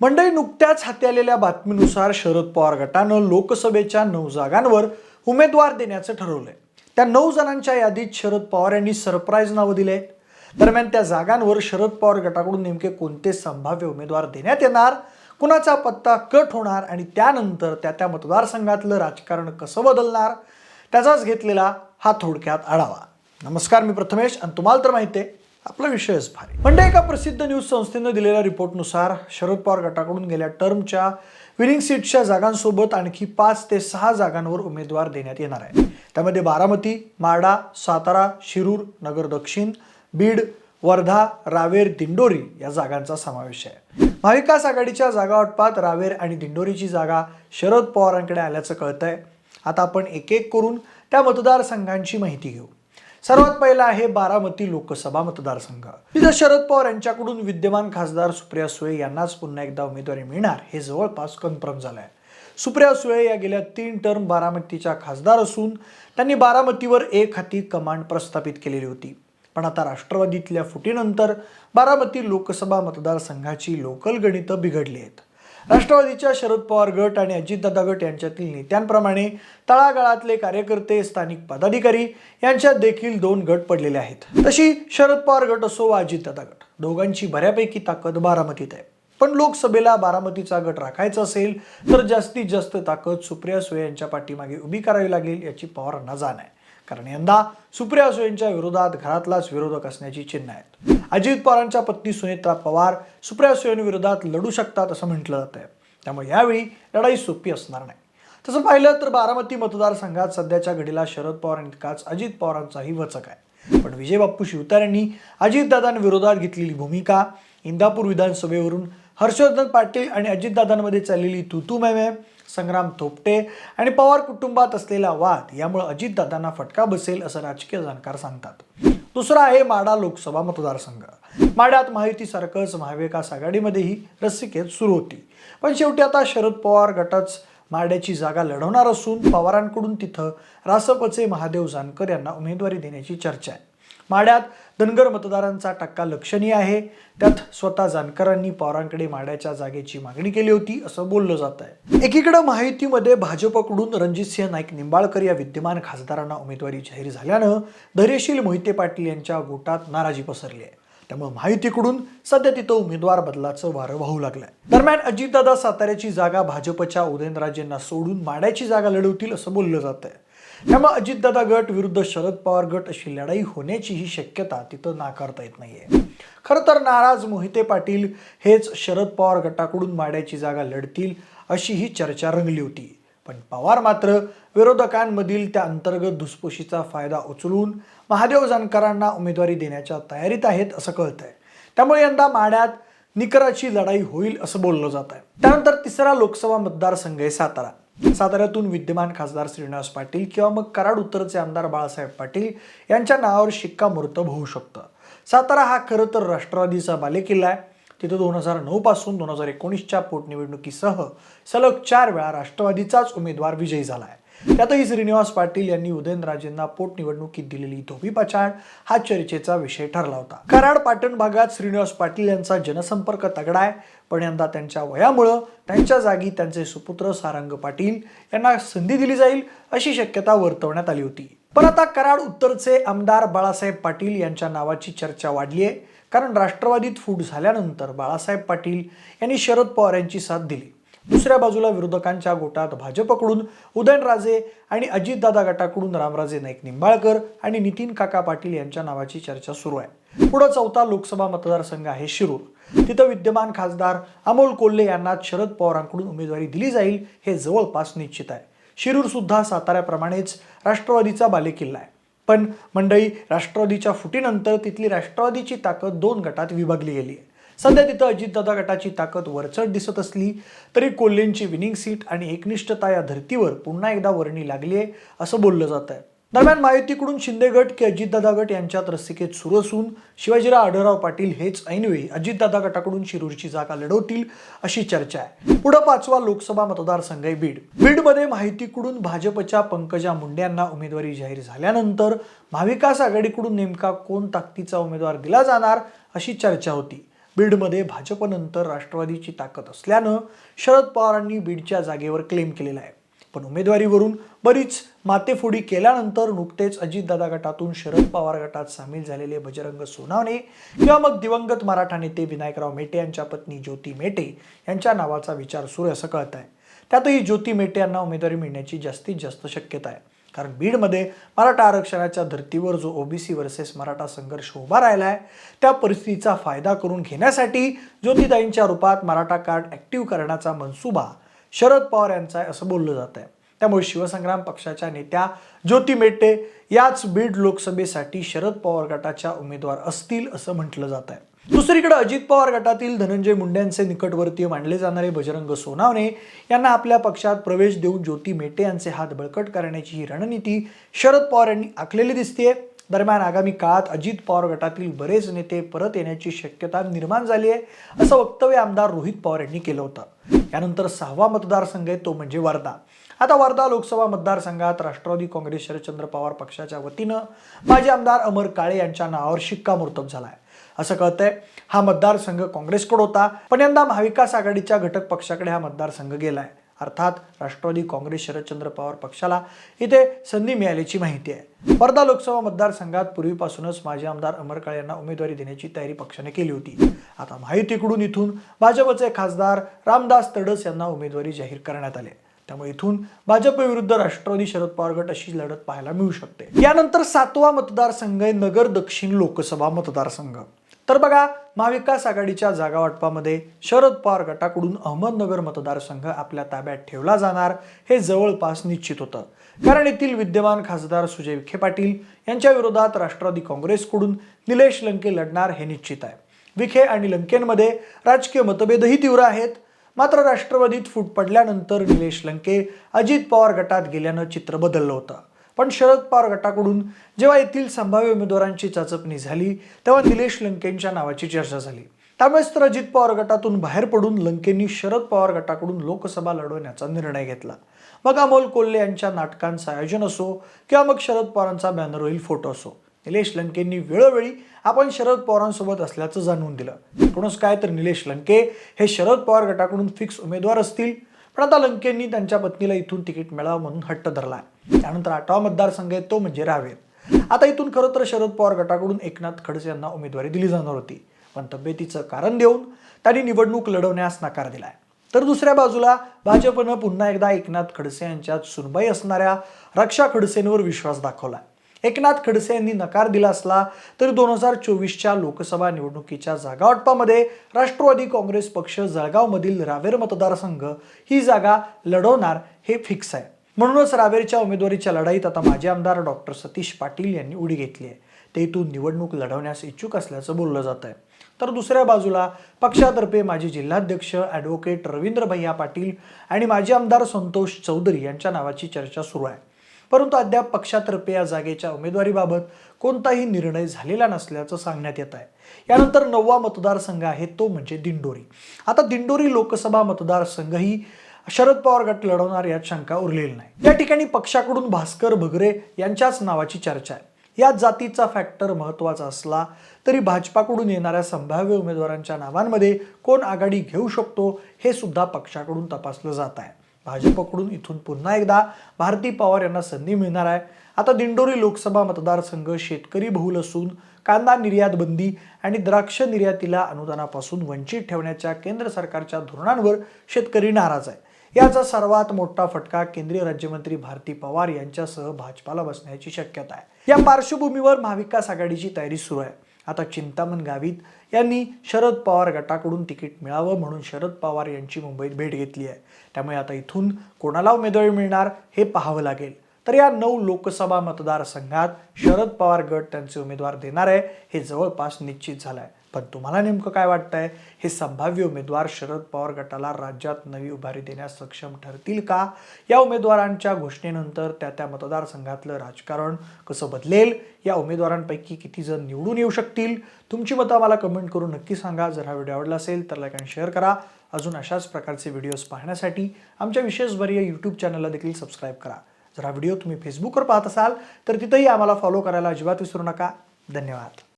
मंडळी नुकत्याच हाती आलेल्या बातमीनुसार शरद पवार गटानं लोकसभेच्या नऊ जागांवर उमेदवार देण्याचं ठरवलंय. त्या नऊ जणांच्या यादीत शरद पवार यांनी सरप्राईज नावं दिले आहेत. दरम्यान त्या जागांवर शरद पवार गटाकडून नेमके कोणते संभाव्य उमेदवार देण्यात येणार कुणाचा पत्ता कट होणार आणि त्यानंतर त्या त्या मतदारसंघातलं राजकारण कसं बदलणार त्याचाच घेतलेला हा थोडक्यात आढावा. नमस्कार मी प्रथमेश आणि तुम्हाला तर माहिती आहे आपला विषयच भारी. म्हणजे एका प्रसिद्ध न्यूज संस्थेनं दिलेल्या रिपोर्टनुसार शरद पवार गटाकडून गेल्या टर्मच्या विनिंग सीटच्या जागांसोबत आणखी पाच ते सहा जागांवर उमेदवार देण्यात येणार आहे. त्यामध्ये बारामती माडा सातारा शिरूर नगर दक्षिण बीड वर्धा रावेर दिंडोरी या जागांचा समावेश आहे. महाविकास आघाडीच्या जागा वाटपात रावेर आणि दिंडोरीची जागा शरद पवारांकडे आल्याचं कळतंय. आता आपण एक एक करून त्या मतदारसंघांची माहिती घेऊ. सर्वात पहिला आहे बारामती लोकसभा मतदारसंघ. तिथं शरद पवार यांच्याकडून विद्यमान खासदार सुप्रिया सुळे यांनाच पुन्हा एकदा उमेदवारी मिळणार हे जवळपास कन्फर्म झालं आहे सुप्रिया सुळे या गेल्या तीन टर्म बारामतीच्या खासदार असून त्यांनी बारामतीवर एक हाती कमांड प्रस्थापित केलेली होती. पण आता राष्ट्रवादीतल्या फुटीनंतर बारामती लोकसभा मतदारसंघाची लोकल गणितं बिघडली आहेत. राष्ट्रवादीच्या शरद पवार गट आणि अजितदादा गट यांच्यातील नेत्यांप्रमाणे तळागाळातले कार्यकर्ते स्थानिक पदाधिकारी यांच्यात देखील दोन गट पडलेले आहेत. तशी शरद पवार गट असो वा अजितदादा गट दोघांची बऱ्यापैकी ताकद बारामतीत आहे. पण लोकसभेला बारामतीचा गट राखायचा असेल तर जास्तीत जास्त ताकद सुप्रिया सुळे यांच्या पाठीमागे उभी करावी लागेल याची पवारांना जाण आहे. कारण यंदा सुप्रिया सुळेंच्या विरोधात घरातलाच विरोधक असण्याची चिन्ह आहेत. अजित पवारांच्या पत्नी सुनेत्रा पवार सुप्रिया सुळेंविरोधात लढू शकतात असं म्हटलं जात आहे त्यामुळे यावेळी लढाई सोपी असणार नाही. तसं पाहिलं तर बारामती मतदारसंघात सध्याच्या घडीला शरद पवार इतकाच अजित पवारांचाही वचक आहे. पण विजय बाप्पू शिवतार यांनी अजितदादांविरोधात घेतलेली भूमिका इंदापूर विधानसभेवरून हर्षवर्धन पाटील आणि अजितदादांमध्ये चाललेली तुतू संग्राम थोपटे आणि पवार कुटुंबात असलेला वाद यामुळे अजितदादांना फटका बसेल असं राजकीय जाणकार सांगतात. दुसरा आहे माडा लोकसभा मतदारसंघ. माड्यात माहितीसारखंच महाविकास आघाडीमध्येही रस्सिकेत सुरू होती. पण शेवटी आता शरद पवार गटच माड्याची जागा लढवणार असून पवारांकडून तिथं रासपचे महादेव जानकर यांना उमेदवारी देण्याची चर्चा आहे. माड्यात धनगर मतदारांचा टक्का लक्षणीय आहे. त्यात स्वतः जानकरांनी पवारांकडे माड्याच्या जागेची मागणी केली होती असं बोललं जात आहे. एकीकडे माहितीमध्ये भाजपकडून रणजितसिंह नाईक निंबाळकर या विद्यमान खासदारांना उमेदवारी जाहीर झाल्यानं धैर्यशील मोहिते पाटील यांच्या गोटात नाराजी पसरली आहे. त्यामुळे माहितीकडून सध्या तिथं उमेदवार बदलाचं वारं वाहू लागलंय. दरम्यान अजितदादा साताऱ्याची जागा भाजपच्या उदयनराजेंना सोडून माड्याची जागा लढवतील असं बोललं जात आहे. त्यामुळे अजितदादा गट विरुद्ध शरद पवार गट अशी लढाई होण्याची ही शक्यता तिथं नाकारता येत नाहीये. खरं तर नाराज मोहिते पाटील हेच शरद पवार गटाकडून माड्याची जागा लढतील अशी ही चर्चा रंगली होती. पण पवार मात्र विरोधकांमधील त्या अंतर्गत धुसफुशीचा फायदा उचलून महादेव जानकरांना उमेदवारी देण्याच्या तयारीत आहेत असं कळतंय. त्यामुळे यंदा माड्यात निकराची लढाई होईल असं बोललं जात आहे त्यानंतर तिसरा लोकसभा मतदारसंघ आहे सातारा. साताऱ्यातून विद्यमान खासदार श्रीनिवास पाटील किंवा मग कराड उत्तरचे आमदार बाळासाहेब पाटील यांच्या नावावर शिक्कामोर्तब होऊ शकतं. सातारा हा खरं तर राष्ट्रवादीचा बालेकिल्ला आहे. तिथं दोन हजार नऊ पासून दोन हजार एकोणीसच्या पोटनिवडणुकीसह सलग चार वेळा राष्ट्रवादीचाच उमेदवार विजयी झाला आहे. त्यातही श्रीनिवास पाटील यांनी उदयनराजेंना पोटनिवडणुकीत दिलेली धोबी पछाड हा चर्चेचा विषय ठरला होता. कराड पाटण भागात श्रीनिवास पाटील यांचा जनसंपर्क तगडा आहे. पण यंदा त्यांच्या वयामुळं त्यांच्या जागी त्यांचे सुपुत्र सारंग पाटील यांना संधी दिली जाईल अशी शक्यता वर्तवण्यात आली होती. पण आता कराड उत्तरचे आमदार बाळासाहेब पाटील यांच्या नावाची चर्चा वाढली आहे. कारण राष्ट्रवादीत फूट झाल्यानंतर बाळासाहेब पाटील यांनी शरद पवार यांची साथ दिली. दुसऱ्या बाजूला विरोधकांच्या गोटात भाजपकडून उदयनराजे आणि अजितदादा गटाकडून रामराजे नाईक निंबाळकर आणि नितीन काका पाटील यांच्या नावाची चर्चा सुरू आहे. पुढं चौथा लोकसभा मतदारसंघ आहे शिरूर. तिथं विद्यमान खासदार अमोल कोल्हे यांना शरद पवारांकडून उमेदवारी दिली जाईल हे जवळपास निश्चित आहे. शिरूर सुद्धा साताऱ्याप्रमाणेच राष्ट्रवादीचा बालेकिल्ला आहे. पण मंडळी राष्ट्रवादीच्या फुटीनंतर तिथली राष्ट्रवादीची ताकद दोन गटात विभागली गेली आहे. सध्या तिथं अजितदादा गटाची ताकद वरचढ दिसत असली तरी कोल्हेंची विनिंग सीट आणि एकनिष्ठता या धर्तीवर पुन्हा एकदा वर्णी लागली आहे असं बोललं जात आहे. दरम्यान महायुतीकडून शिंदे गट की अजितदादा गट यांच्यात रस्सिकेत सुरू असून शिवाजीराव आढळराव पाटील हेच ऐनवेळी अजितदादा गटाकडून शिरूरची जागा लढवतील अशी चर्चा आहे. पुढं पाचवा लोकसभा मतदारसंघ आहे बीड. बीडमध्ये माहितीकडून भाजपच्या पंकजा मुंडे यांना उमेदवारी जाहीर झाल्यानंतर महाविकास आघाडीकडून नेमका कोण ताकदीचा उमेदवार दिला जाणार अशी चर्चा होती. बीडमध्ये भाजपनंतर राष्ट्रवादीची ताकद असल्यानं शरद पवारांनी बीडच्या जागेवर क्लेम केलेला आहे. पण उमेदवारीवरून बरीच मातेफोडी केल्यानंतर नुकतेच अजितदादा गटातून शरद पवार गटात सामील झालेले बजरंग सोनावणे किंवा मग दिवंगत मराठा नेते विनायकराव मेटे यांच्या पत्नी ज्योती मेटे यांच्या नावाचा विचार सुरू असं कळत आहे त्यातही ज्योती मेटे यांना उमेदवारी मिळण्याची जास्तीत जास्त शक्यता आहे. कारण बीडमध्ये मराठा आरक्षणाच्या धर्तीवर जो ओबीसी वर्सेस मराठा संघर्ष उभा राहिला आहे त्या परिस्थितीचा फायदा करून घेण्यासाठी ज्योतिताईंच्या रूपात मराठा कार्ड ॲक्टिव्ह करण्याचा मनसुबा शरद पवार यांचा आहे असं बोललं जात आहे त्यामुळे शिवसंग्राम पक्षाच्या नेत्या ज्योती मेटे याच बीड लोकसभेसाठी शरद पवार गटाच्या उमेदवार असतील असं म्हटलं जात आहे दुसरीकडे अजित पवार गटातील धनंजय मुंडेंचे निकटवर्तीय मानले जाणारे बजरंग सोनावणे यांना आपल्या पक्षात प्रवेश देऊन ज्योती मेटे यांचे हात बळकट करण्याची ही रणनीती शरद पवार यांनी आखलेली दिसते दरम्यान आगामी काळात अजित पवार गटातील बरेच नेते परत येण्याची शक्यता निर्माण झाली आहे असं वक्तव्य आमदार रोहित पवार यांनी केलं होतं. यानंतर सहावा मतदारसंघ आहे तो म्हणजे वर्धा. आता वर्धा लोकसभा मतदारसंघात राष्ट्रवादी काँग्रेस शरदचंद्र पवार पक्षाच्या वतीनं माजी आमदार अमर काळे यांच्या नावावर शिक्कामोर्तब झाला आहे असं कळतंय. हा मतदारसंघ काँग्रेसकडे होता. पण यंदा महाविकास आघाडीच्या घटक पक्षाकडे हा मतदारसंघ गेलाय. अर्थात राष्ट्रवादी काँग्रेस शरदचंद्र पवार पक्षाला इथे संधी मिळाल्याची माहिती आहे. वर्धा लोकसभा मतदारसंघात पूर्वीपासूनच माजी आमदार अमर काळे यांना उमेदवारी देण्याची तयारी पक्षाने केली होती. आता माहितीकडून इथून भाजपचे खासदार रामदास तडस यांना उमेदवारी जाहीर करण्यात आले. त्यामुळे इथून भाजप विरुद्ध राष्ट्रवादी शरद पवार गट अशी लढत पाहायला मिळू शकते. यानंतर सातवा मतदारसंघ आहे नगर दक्षिण लोकसभा मतदारसंघ. तर बघा महाविकास आघाडीच्या जागा वाटपामध्ये शरद पवार गटाकडून अहमदनगर मतदारसंघ आपल्या ताब्यात ठेवला जाणार हे जवळपास निश्चित होतं. कारण येथील विद्यमान खासदार सुजय विखे पाटील यांच्या विरोधात राष्ट्रवादी काँग्रेसकडून निलेश लंके लढणार हे निश्चित आहे. विखे आणि लंकेंमध्ये राजकीय मतभेदही तीव्र आहेत. मात्र राष्ट्रवादीत फूट पडल्यानंतर निलेश लंके अजित पवार गटात गेल्यानं चित्र बदललं होतं. पण शरद पवार गटाकडून जेव्हा येथील संभाव्य उमेदवारांची चाचपणी झाली तेव्हा निलेश लंकेंच्या नावाची चर्चा झाली. त्यामुळेच तर अजित पवार गटातून बाहेर पडून लंकेंनी शरद पवार गटाकडून लोकसभा लढवण्याचा निर्णय घेतला. मग अमोल कोल्हे यांच्या नाटकांचं आयोजन असो किंवा मग शरद पवारांचा बॅनरवरील फोटो असो. निलेश लंकेंनी वेळोवेळी आपण शरद पवारांसोबत असल्याचं जाणवून दिलं. एकूणच काय तर निलेश लंके हे शरद पवार गटाकडून फिक्स उमेदवार असतील. पण आता लंकेंनी त्यांच्या पत्नीला इथून तिकीट मिळावं म्हणून हट्ट धरला आहे त्यानंतर आठवा मतदारसंघ आहे तो म्हणजे रावेर. आता इथून खरं तर शरद पवार गटाकडून एकनाथ खडसे यांना उमेदवारी दिली जाणार होती. पण तब्येतीचं कारण देऊन त्यांनी निवडणूक लढवण्यास नकार दिलाय. तर दुसऱ्या बाजूला भाजपनं पुन्हा एकदा एकनाथ खडसे यांच्यात सुनबाई असणाऱ्या रक्षा खडसेंवर विश्वास दाखवला आहे एकनाथ खडसे यांनी नकार दिला असला तरी दोन हजार चोवीसच्या लोकसभा निवडणुकीच्या जागावाटपामध्ये राष्ट्रवादी काँग्रेस पक्ष जळगावमधील रावेर मतदारसंघ ही जागा लढवणार हे फिक्स आहे. म्हणूनच रावेरच्या उमेदवारीच्या लढाईत आता माजी आमदार डॉक्टर सतीश पाटील यांनी उडी घेतली आहे. ते इथून निवडणूक लढवण्यास इच्छुक असल्याचं बोललं जात आहे. तर दुसऱ्या बाजूला पक्षातर्फे माजी जिल्हाध्यक्ष ॲडव्होकेट रवींद्र भैया पाटील आणि माजी आमदार संतोष चौधरी यांच्या नावाची चर्चा सुरू आहे. परंतु अद्याप पक्षातर्फे या जागेच्या उमेदवारीबाबत कोणताही निर्णय झालेला नसल्याचं सांगण्यात येत आहे. यानंतर नववा मतदारसंघ आहे तो म्हणजे दिंडोरी. आता दिंडोरी लोकसभा मतदारसंघही शरद पवार गट लढवणार यात शंका उरलेली नाही. या ठिकाणी पक्षाकडून भास्कर भगरे यांच्याच नावाची चर्चा आहे. या जातीचा फॅक्टर महत्त्वाचा असला तरी भाजपाकडून येणाऱ्या संभाव्य उमेदवारांच्या नावांमध्ये कोण आघाडी घेऊ शकतो हे सुद्धा पक्षाकडून तपासलं जात आहे. भाजपकडून इथून पुन्हा एकदा भारती पवार यांना संधी मिळणार आहे. आता दिंडोरी लोकसभा मतदारसंघ शेतकरी बहुल असून कांदा निर्यात बंदी आणि द्राक्ष निर्यातीला अनुदानापासून वंचित ठेवण्याच्या केंद्र सरकारच्या धोरणांवर शेतकरी नाराज आहे. याचा सर्वात मोठा फटका केंद्रीय राज्यमंत्री भारती पवार यांच्यासह भाजपाला बसण्याची शक्यता आहे. या पार्श्वभूमीवर महाविकास आघाडीची तयारी सुरू आहे. आता चिंतामण गावित यांनी शरद पवार गटाकडून तिकीट मिळावं म्हणून शरद पवार यांची मुंबईत भेट घेतली आहे. त्यामुळे आता इथून कोणाला उमेदवारी मिळणार हे पाहावं लागेल. तर या नऊ लोकसभा मतदारसंघात शरद पवार गट त्यांचे उमेदवार देणार आहे हे जवळपास निश्चित झालं आहे पण तुम्हाला नेमकं काय वाटतंय? हे संभाव्य उमेदवार शरद पवार गटाला राज्यात नवी उभारी देण्यास सक्षम ठरतील का? या उमेदवारांच्या घोषणेनंतर त्या त्या मतदारसंघातलं राजकारण कसं बदलेल? या उमेदवारांपैकी किती जण निवडून येऊ शकतील? तुमची मतं मला कमेंट करून नक्की सांगा. जर हा व्हिडिओ आवडला असेल तर लाईक आणि शेअर करा. अजून अशाच प्रकारचे व्हिडिओज पाहण्यासाठी आमच्या विशेषभरीय यूट्यूब चॅनलला देखील सबस्क्राईब करा. जर हा व्हिडिओ तुम्ही फेसबुकवर पाहत असाल तर तिथंही आम्हाला फॉलो करायला अजिबात विसरू नका. धन्यवाद.